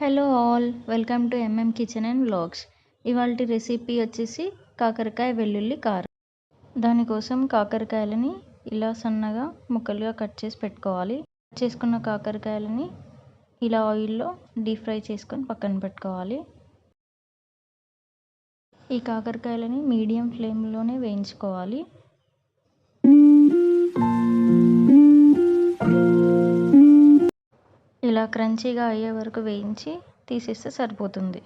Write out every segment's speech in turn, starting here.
Hello all welcome to MM kitchen and vlogs ఇవాళ recipe వచ్చేసి కాకరకాయ వెల్లుల్లి కారం. దానికోసం కాకరకాయలని ఇలా సన్నగా ముక్కలుగా కట్ చేసి పెట్టుకోవాలి. కట్ చేసుకున్న కాకరకాయలని ఇలా ఆయిల్లో డీప్ ఫ్రై చేసుకొని పక్కన పెట్టుకోవాలి. ఈ కాకరకాయలని మీడియం ఫ్లేమ్లోనే వేయించుకోవాలి. ఇలా క్రంచీగా అయ్యే వరకు వేయించి తీసేస్తే సరిపోతుంది.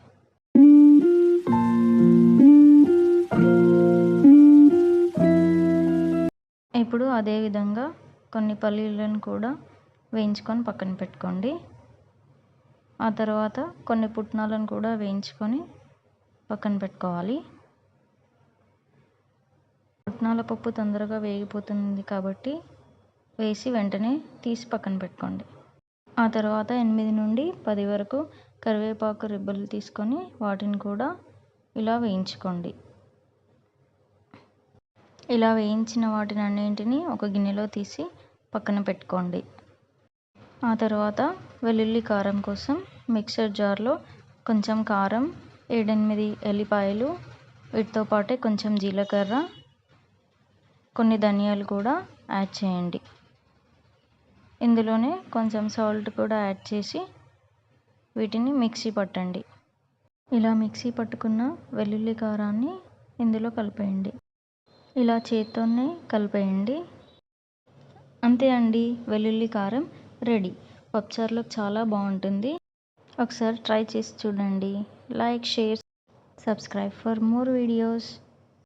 ఇప్పుడు అదేవిధంగా కొన్ని పల్లీలను కూడా వేయించుకొని పక్కన పెట్టుకోండి. ఆ తర్వాత కొన్ని పుట్నాలను కూడా వేయించుకొని పక్కన పెట్టుకోవాలి. పుట్నాల పప్పు తొందరగా వేగిపోతుంది కాబట్టి వేసి వెంటనే తీసి పక్కన పెట్టుకోండి. ఆ తర్వాత ఎనిమిది నుండి పది వరకు కరివేపాకు రిబ్బలు తీసుకొని వాటిని కూడా ఇలా వేయించుకోండి. ఇలా వేయించిన వాటిని అన్నింటినీ ఒక గిన్నెలో తీసి పక్కన పెట్టుకోండి. ఆ తర్వాత వెల్లుల్లి కారం కోసం మిక్సర్ జార్లో కొంచెం కారం ఏడెనిమిది ఎల్లిపాయలు వీటితో పాటే కొంచెం జీలకర్ర కొన్ని ధనియాలు కూడా యాడ్ చేయండి. ఇందులోనే కొంచెం సాల్ట్ కూడా యాడ్ చేసి వీటిని మిక్సీ పట్టండి. ఇలా మిక్సీ పట్టుకున్న వెల్లుల్లి కారాన్ని ఇందులో కలిపేయండి. ఇలా చేత్తోనే కలిపేయండి. అంతే అండి వెల్లుల్లి కారం రెడీ. పప్పుచారులోకి చాలా బాగుంటుంది. ఒకసారి ట్రై చేసి చూడండి. Like share subscribe for more videos.